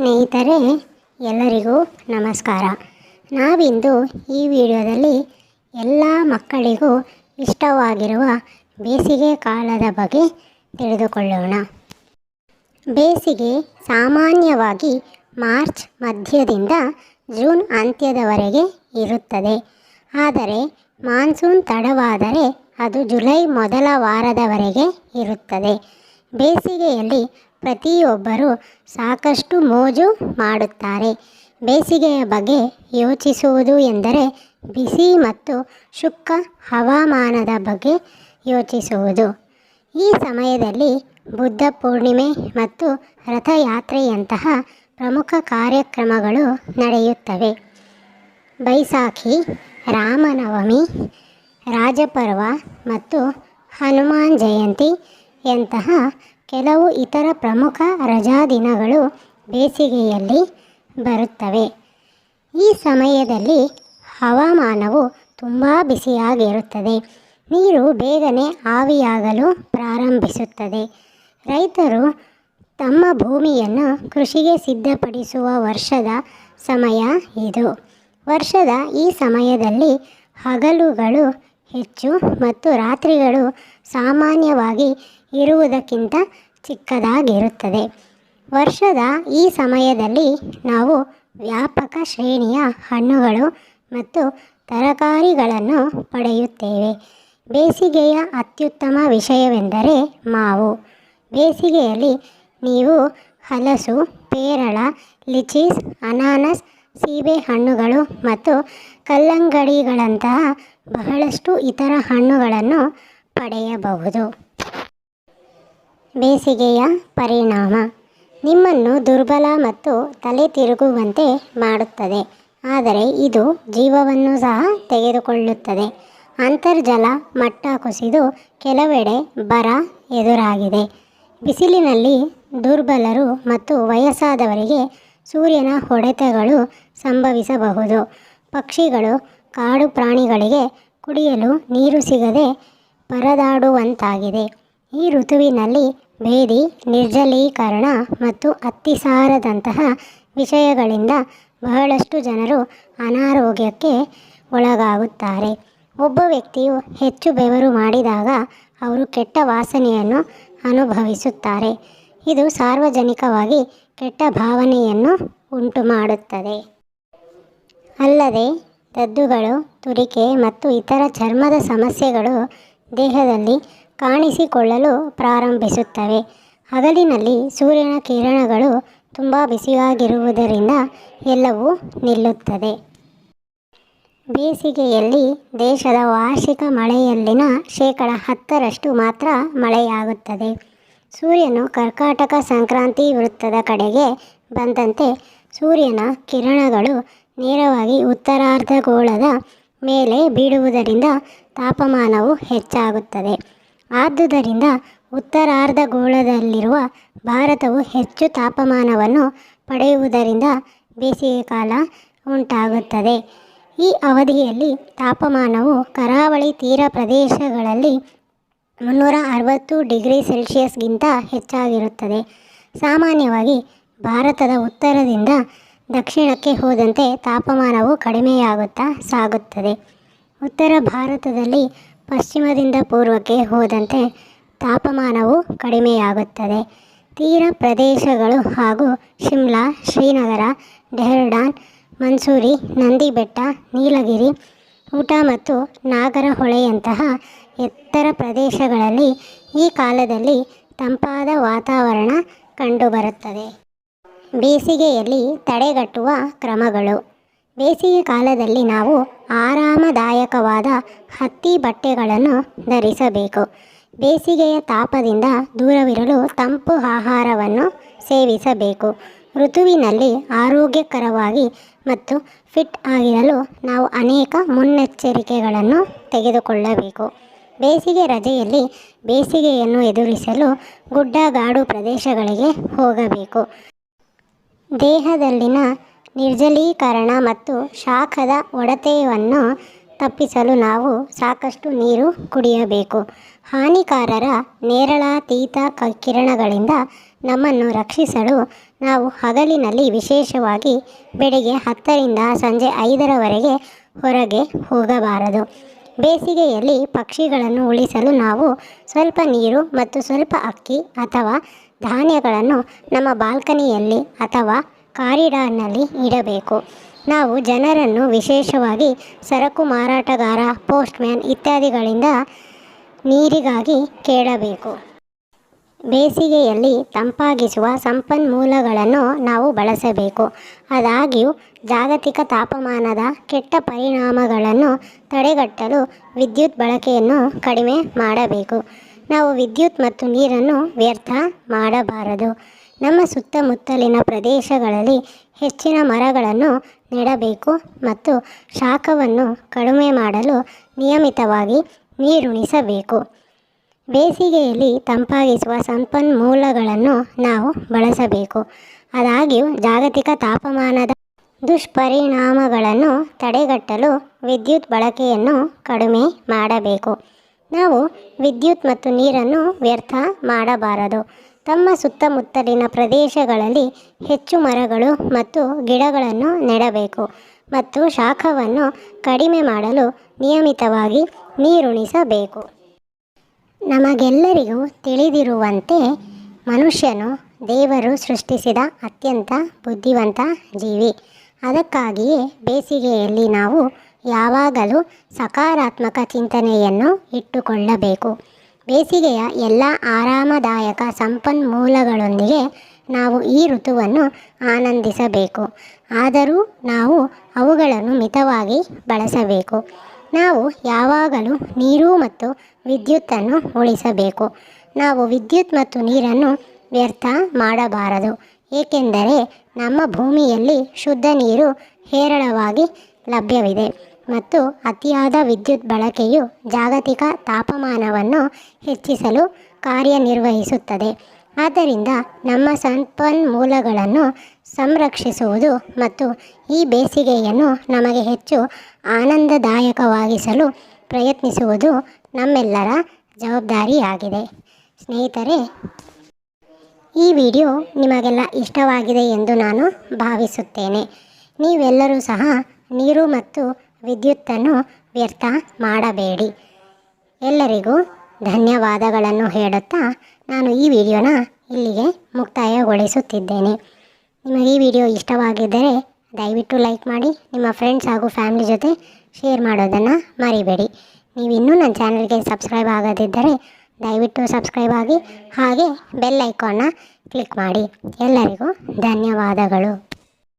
ಸ್ನೇಹಿತರೆ, ಎಲ್ಲರಿಗೂ ನಮಸ್ಕಾರ. ನಾವಿಂದು ಈ ವಿಡಿಯೋದಲ್ಲಿ ಎಲ್ಲ ಮಕ್ಕಳಿಗೂ ಇಷ್ಟವಾಗಿರುವ ಬೇಸಿಗೆ ಕಾಲದ ಬಗ್ಗೆ ತಿಳಿದುಕೊಳ್ಳೋಣ. ಬೇಸಿಗೆ ಸಾಮಾನ್ಯವಾಗಿ ಮಾರ್ಚ್ ಮಧ್ಯದಿಂದ ಜೂನ್ ಅಂತ್ಯದವರೆಗೆ ಇರುತ್ತದೆ. ಆದರೆ, ಮಾನ್ಸೂನ್ ತಡವಾದರೆ ಅದು ಜುಲೈ ಮೊದಲ ವಾರದವರೆಗೆ ಇರುತ್ತದೆ. ಬೇಸಿಗೆಯಲ್ಲಿ ಪ್ರತಿಯೊಬ್ಬರೂ ಸಾಕಷ್ಟು ಮೋಜು ಮಾಡುತ್ತಾರೆ. ಬೇಸಿಗೆಯ ಬಗ್ಗೆ ಯೋಚಿಸುವುದು ಎಂದರೆ ಬಿಸಿ ಮತ್ತು ಶುಕ್ಕ ಹವಾಮಾನದ ಬಗ್ಗೆ ಯೋಚಿಸುವುದು. ಈ ಸಮಯದಲ್ಲಿ ಬುದ್ಧ ಪೂರ್ಣಿಮೆ ಮತ್ತು ರಥಯಾತ್ರೆಯಂತಹ ಪ್ರಮುಖ ಕಾರ್ಯಕ್ರಮಗಳು ನಡೆಯುತ್ತವೆ. ಬೈಸಾಖಿ, ರಾಮನವಮಿ, ರಾಜಪರ್ವ ಮತ್ತು ಹನುಮಾನ್ ಜಯಂತಿಯಂತಹ ಕೆಲವು ಇತರ ಪ್ರಮುಖ ರಜಾದಿನಗಳು ಬೇಸಿಗೆಯಲ್ಲಿ ಬರುತ್ತವೆ. ಈ ಸಮಯದಲ್ಲಿ ಹವಾಮಾನವು ತುಂಬ ಬಿಸಿಯಾಗಿರುತ್ತದೆ. ನೀರು ಬೇಗನೆ ಆವಿಯಾಗಲು ಪ್ರಾರಂಭಿಸುತ್ತದೆ. ರೈತರು ತಮ್ಮ ಭೂಮಿಯನ್ನು ಕೃಷಿಗೆ ಸಿದ್ಧಪಡಿಸುವ ವರ್ಷದ ಸಮಯ ಇದು. ವರ್ಷದ ಈ ಸಮಯದಲ್ಲಿ ಹಗಲುಗಳು ಹೆಚ್ಚು ಮತ್ತು ರಾತ್ರಿಗಳು ಸಾಮಾನ್ಯವಾಗಿ ಇರುವುದಕ್ಕಿಂತ ಚಿಕ್ಕದಾಗಿರುತ್ತದೆ. ವರ್ಷದ ಈ ಸಮಯದಲ್ಲಿ ನಾವು ವ್ಯಾಪಕ ಶ್ರೇಣಿಯ ಹಣ್ಣುಗಳು ಮತ್ತು ತರಕಾರಿಗಳನ್ನು ಪಡೆಯುತ್ತೇವೆ. ಬೇಸಿಗೆಯ ಅತ್ಯುತ್ತಮ ವಿಷಯವೆಂದರೆ ಮಾವು. ಬೇಸಿಗೆಯಲ್ಲಿ ನೀವು ಹಲಸು, ಪೇರಳ, ಲಿಚೀಸ್, ಅನಾನಸ್ ಸೀಬೆಹಣ್ಣುಗಳು ಮತ್ತು ಕಲ್ಲಂಗಡಿಗಳಂತಹ ಬಹಳಷ್ಟು ಇತರ ಹಣ್ಣುಗಳನ್ನು ಪಡೆಯಬಹುದು. ಬೇಸಿಗೆಯ ಪರಿಣಾಮ ನಿಮ್ಮನ್ನು ದುರ್ಬಲ ಮತ್ತು ತಲೆ ತಿರುಗುವಂತೆ ಮಾಡುತ್ತದೆ. ಆದರೆ ಇದು ಜೀವವನ್ನು ಸಹ ತೆಗೆದುಕೊಳ್ಳುತ್ತದೆ. ಅಂತರ್ಜಲ ಮಟ್ಟ ಕುಸಿದು ಕೆಲವೆಡೆ ಬರ ಎದುರಾಗಿದೆ. ಬಿಸಿಲಿನಲ್ಲಿ ದುರ್ಬಲರು ಮತ್ತು ವಯಸ್ಸಾದವರಿಗೆ ಸೂರ್ಯನ ಹೊಡೆತಗಳು ಸಂಭವಿಸಬಹುದು. ಪಕ್ಷಿಗಳು, ಕಾಡು ಪ್ರಾಣಿಗಳಿಗೆ ಕುಡಿಯಲು ನೀರು ಸಿಗದೆ ಪರದಾಡುವಂತಾಗಿದೆ. ಈ ಋತುವಿನಲ್ಲಿ ಭೇದಿ ನಿರ್ಜಲೀಕರಣ ಮತ್ತು ಅತ್ತಿಸಾರದಂತಹ ವಿಷಯಗಳಿಂದ ಬಹಳಷ್ಟು ಜನರು ಅನಾರೋಗ್ಯಕ್ಕೆ ಒಳಗಾಗುತ್ತಾರೆ. ಒಬ್ಬ ವ್ಯಕ್ತಿಯು ಹೆಚ್ಚು ಬೆವರು ಮಾಡಿದಾಗ ಅವರು ಕೆಟ್ಟ ವಾಸನೆಯನ್ನು ಅನುಭವಿಸುತ್ತಾರೆ. ಇದು ಸಾರ್ವಜನಿಕವಾಗಿ ಕೆಟ್ಟ ಭಾವನೆಯನ್ನು ಉಂಟುಮಾಡುತ್ತದೆ. ಅಲ್ಲದೆ, ದದ್ದುಗಳು, ತುರಿಕೆ ಮತ್ತು ಇತರ ಚರ್ಮದ ಸಮಸ್ಯೆಗಳು ದೇಹದಲ್ಲಿ ಕಾಣಿಸಿಕೊಳ್ಳಲು ಪ್ರಾರಂಭಿಸುತ್ತವೆ. ಹಗಲಿನಲ್ಲಿ ಸೂರ್ಯನ ಕಿರಣಗಳು ತುಂಬ ಬಿಸಿಯಾಗಿರುವುದರಿಂದ ಎಲ್ಲವೂ ನಿಲ್ಲುತ್ತದೆ. ಬೇಸಿಗೆಯಲ್ಲಿ ದೇಶದ ವಾರ್ಷಿಕ ಮಳೆಯಲ್ಲಿನ ಶೇಕಡ ಹತ್ತರಷ್ಟು ಮಾತ್ರ ಮಳೆಯಾಗುತ್ತದೆ. ಸೂರ್ಯನು ಕರ್ಕಾಟಕ ಸಂಕ್ರಾಂತಿ ವೃತ್ತದ ಕಡೆಗೆ ಬಂದಂತೆ ಸೂರ್ಯನ ಕಿರಣಗಳು ನೇರವಾಗಿ ಉತ್ತರಾರ್ಧಗೋಳದ ಮೇಲೆ ಬೀಳುವುದರಿಂದ ತಾಪಮಾನವು ಹೆಚ್ಚಾಗುತ್ತದೆ. ಆದುದರಿಂದ ಉತ್ತರಾರ್ಧಗೋಳದಲ್ಲಿರುವ ಭಾರತವು ಹೆಚ್ಚು ತಾಪಮಾನವನ್ನು ಪಡೆಯುವುದರಿಂದ ಬೇಸಿಗೆ ಕಾಲ ಉಂಟಾಗುತ್ತದೆ. ಈ ಅವಧಿಯಲ್ಲಿ ತಾಪಮಾನವು ಕರಾವಳಿ ತೀರ ಪ್ರದೇಶಗಳಲ್ಲಿ ಮುನ್ನೂರ ಅರವತ್ತು ಡಿಗ್ರಿ ಸೆಲ್ಸಿಯಸ್ಗಿಂತ ಹೆಚ್ಚಾಗಿರುತ್ತದೆ. ಸಾಮಾನ್ಯವಾಗಿ ಭಾರತದ ಉತ್ತರದಿಂದ ದಕ್ಷಿಣಕ್ಕೆ ಹೋದಂತೆ ತಾಪಮಾನವು ಕಡಿಮೆಯಾಗುತ್ತಾ ಸಾಗುತ್ತದೆ. ಉತ್ತರ ಭಾರತದಲ್ಲಿ ಪಶ್ಚಿಮದಿಂದ ಪೂರ್ವಕ್ಕೆ ಹೋದಂತೆ ತಾಪಮಾನವು ಕಡಿಮೆಯಾಗುತ್ತದೆ. ತೀರ ಪ್ರದೇಶಗಳು ಹಾಗೂ ಶಿಮ್ಲಾ, ಶ್ರೀನಗರ, ಡೆಹರ್ಡಾನ್, ಮನ್ಸೂರಿ, ನಂದಿಬೆಟ್ಟ, ನೀಲಗಿರಿ, ಊಟ ಮತ್ತು ನಾಗರಹೊಳೆಯಂತಹ ಎತ್ತರ ಪ್ರದೇಶಗಳಲ್ಲಿ ಈ ಕಾಲದಲ್ಲಿ ತಂಪಾದ ವಾತಾವರಣ ಕಂಡುಬರುತ್ತದೆ. ಬೇಸಿಗೆಯಲ್ಲಿ ತಡೆಗಟ್ಟುವ ಕ್ರಮಗಳು. ಬೇಸಿಗೆ ಕಾಲದಲ್ಲಿ ನಾವು ಆರಾಮದಾಯಕವಾದ ಹತ್ತಿ ಬಟ್ಟೆಗಳನ್ನು ಧರಿಸಬೇಕು. ಬೇಸಿಗೆಯ ತಾಪದಿಂದ ದೂರವಿರಲು ತಂಪು ಆಹಾರವನ್ನು ಸೇವಿಸಬೇಕು. ಋತುವಿನಲ್ಲಿ ಆರೋಗ್ಯಕರವಾಗಿ ಮತ್ತು ಫಿಟ್ ಆಗಿರಲು ನಾವು ಅನೇಕ ಮುನ್ನೆಚ್ಚರಿಕೆಗಳನ್ನು ತೆಗೆದುಕೊಳ್ಳಬೇಕು. ಬೇಸಿಗೆ ರಜೆಯಲ್ಲಿ ಬೇಸಿಗೆಯನ್ನು ಎದುರಿಸಲು ಗುಡ್ಡಗಾಡು ಪ್ರದೇಶಗಳಿಗೆ ಹೋಗಬೇಕು. ದೇಹದಲ್ಲಿನ ನಿರ್ಜಲೀಕರಣ ಮತ್ತು ಶಾಖದ ಒಡತೆಯನ್ನು ತಪ್ಪಿಸಲು ನಾವು ಸಾಕಷ್ಟು ನೀರು ಕುಡಿಯಬೇಕು. ಹಾನಿಕಾರರ ನೇರಳಾತೀತ ಕ, ಕಿರಣಗಳಿಂದ ನಮ್ಮನ್ನು ರಕ್ಷಿಸಲು ನಾವು ಹಗಲಿನಲ್ಲಿ ವಿಶೇಷವಾಗಿ ಬೆಳಿಗ್ಗೆ ಹತ್ತರಿಂದ ಸಂಜೆ ಐದರವರೆಗೆ ಹೊರಗೆ ಹೋಗಬಾರದು. ಬೇಸಿಗೆಯಲ್ಲಿ ಪಕ್ಷಿಗಳನ್ನು ಉಳಿಸಲು ನಾವು ಸ್ವಲ್ಪ ನೀರು ಮತ್ತು ಸ್ವಲ್ಪ ಅಕ್ಕಿ ಅಥವಾ ಧಾನ್ಯಗಳನ್ನು ನಮ್ಮ ಬಾಲ್ಕನಿಯಲ್ಲಿ ಅಥವಾ ಕಾರಿಡಾರ್ನಲ್ಲಿ ಇಡಬೇಕು. ನಾವು ಜನರನ್ನು ವಿಶೇಷವಾಗಿ ಸರಕು ಮಾರಾಟಗಾರ, ಪೋಸ್ಟ್ಮ್ಯಾನ್ ಇತ್ಯಾದಿಗಳಿಂದ ನೀರಿಗಾಗಿ ಕೇಳಬೇಕು. ಬೇಸಿಗೆಯಲ್ಲಿ ತಂಪಾಗಿಸುವ ಸಂಪನ್ಮೂಲಗಳನ್ನು ನಾವು ಬಳಸಬೇಕು. ಆದಾಗ್ಯೂ, ಜಾಗತಿಕ ತಾಪಮಾನದ ಕೆಟ್ಟ ಪರಿಣಾಮಗಳನ್ನು ತಡೆಗಟ್ಟಲು ವಿದ್ಯುತ್ ಬಳಕೆಯನ್ನು ಕಡಿಮೆ ಮಾಡಬೇಕು. ನಾವು ವಿದ್ಯುತ್ ಮತ್ತು ನೀರನ್ನು ವ್ಯರ್ಥ ಮಾಡಬಾರದು. ನಮ್ಮ ಸುತ್ತಮುತ್ತಲಿನ ಪ್ರದೇಶಗಳಲ್ಲಿ ಹೆಚ್ಚಿನ ಮರಗಳನ್ನು ನೆಡಬೇಕು ಮತ್ತು ಶಾಖವನ್ನು ಕಡಿಮೆ ಮಾಡಲು ನಿಯಮಿತವಾಗಿ ನೀರುಣಿಸಬೇಕು. ಬೇಸಿಗೆಯಲ್ಲಿ ತಂಪಾಗಿಸುವ ಸಂಪನ್ಮೂಲಗಳನ್ನು ನಾವು ಬಳಸಬೇಕು. ಆದಾಗ್ಯೂ, ಜಾಗತಿಕ ತಾಪಮಾನದ ದುಷ್ಪರಿಣಾಮಗಳನ್ನು ತಡೆಗಟ್ಟಲು ವಿದ್ಯುತ್ ಬಳಕೆಯನ್ನು ಕಡಿಮೆ ಮಾಡಬೇಕು. ನಾವು ವಿದ್ಯುತ್ ಮತ್ತು ನೀರನ್ನು ವ್ಯರ್ಥ ಮಾಡಬಾರದು. ತಮ್ಮ ಸುತ್ತಮುತ್ತಲಿನ ಪ್ರದೇಶಗಳಲ್ಲಿ ಹೆಚ್ಚು ಮರಗಳು ಮತ್ತು ಗಿಡಗಳನ್ನು ನೆಡಬೇಕು ಮತ್ತು ಶಾಖವನ್ನು ಕಡಿಮೆ ಮಾಡಲು ನಿಯಮಿತವಾಗಿ ನೀರುಣಿಸಬೇಕು. ನಮಗೆಲ್ಲರಿಗೂ ತಿಳಿದಿರುವಂತೆ ಮನುಷ್ಯನು ದೇವರು ಸೃಷ್ಟಿಸಿದ ಅತ್ಯಂತ ಬುದ್ಧಿವಂತ ಜೀವಿ. ಅದಕ್ಕಾಗಿಯೇ ಬೇಸಿಗೆಯಲ್ಲಿ ನಾವು ಯಾವಾಗಲೂ ಸಕಾರಾತ್ಮಕ ಚಿಂತನೆಯನ್ನು ಇಟ್ಟುಕೊಳ್ಳಬೇಕು. ಬೇಸಿಗೆಯ ಎಲ್ಲ ಆರಾಮದಾಯಕ ಸಂಪನ್ಮೂಲಗಳೊಂದಿಗೆ ನಾವು ಈ ಋತುವನ್ನು ಆನಂದಿಸಬೇಕು. ಆದರೂ ನಾವು ಅವುಗಳನ್ನು ಮಿತವಾಗಿ ಬಳಸಬೇಕು. ನಾವು ಯಾವಾಗಲೂ ನೀರು ಮತ್ತು ವಿದ್ಯುತ್ತನ್ನು ಉಳಿಸಬೇಕು. ನಾವು ವಿದ್ಯುತ್ ಮತ್ತು ನೀರನ್ನು ವ್ಯರ್ಥ ಮಾಡಬಾರದು. ಏಕೆಂದರೆ ನಮ್ಮ ಭೂಮಿಯಲ್ಲಿ ಶುದ್ಧ ನೀರು ಹೇರಳವಾಗಿ ಲಭ್ಯವಿದೆ. ಮತ್ತು ಅತಿಯಾದ ವಿದ್ಯುತ್ ಬಳಕೆಯು ಜಾಗತಿಕ ತಾಪಮಾನವನ್ನು ಹೆಚ್ಚಿಸಲು ಕಾರ್ಯನಿರ್ವಹಿಸುತ್ತದೆ. ಆದ್ದರಿಂದ ನಮ್ಮ ಸಂಪನ್ಮೂಲಗಳನ್ನು ಸಂರಕ್ಷಿಸುವುದು ಮತ್ತು ಈ ಬೇಸಿಗೆಯನ್ನು ನಮಗೆ ಹೆಚ್ಚು ಆನಂದದಾಯಕವಾಗಿಸಲು ಪ್ರಯತ್ನಿಸುವುದು ನಮ್ಮೆಲ್ಲರ ಜವಾಬ್ದಾರಿಯಾಗಿದೆ. ಸ್ನೇಹಿತರೆ, ಈ ವಿಡಿಯೋ ನಿಮಗೆಲ್ಲ ಇಷ್ಟವಾಗಿದೆ ಎಂದು ನಾನು ಭಾವಿಸುತ್ತೇನೆ. ನೀವೆಲ್ಲರೂ ಸಹ ನೀರು ಮತ್ತು ವಿದ್ಯುತ್ತನ್ನು ವ್ಯರ್ಥ ಮಾಡಬೇಡಿ. ಎಲ್ಲರಿಗೂ ಧನ್ಯವಾದಗಳನ್ನು ಹೇಳುತ್ತಾ ನಾನು ಈ ವಿಡಿಯೋನ ಇಲ್ಲಿಗೆ ಮುಕ್ತಾಯಗೊಳಿಸುತ್ತಿದ್ದೇನೆ. ನಿಮಗೆ ಈ ವಿಡಿಯೋ ಇಷ್ಟವಾಗಿದ್ದರೆ ದಯವಿಟ್ಟು ಲೈಕ್ ಮಾಡಿ, ನಿಮ್ಮ ಫ್ರೆಂಡ್ಸ್ ಹಾಗೂ ಫ್ಯಾಮಿಲಿ ಜೊತೆ ಶೇರ್ ಮಾಡೋದನ್ನು ಮರಿಬೇಡಿ. ನೀವು ಇನ್ನೂ ನನ್ನ ಚಾನಲ್ಗೆ ಸಬ್ಸ್ಕ್ರೈಬ್ ಆಗದಿದ್ದರೆ ದಯವಿಟ್ಟು ಸಬ್ಸ್ಕ್ರೈಬ್ ಆಗಿ ಹಾಗೆ ಬೆಲ್ ಐಕಾನ್ನ ಕ್ಲಿಕ್ ಮಾಡಿ. ಎಲ್ಲರಿಗೂ ಧನ್ಯವಾದಗಳು.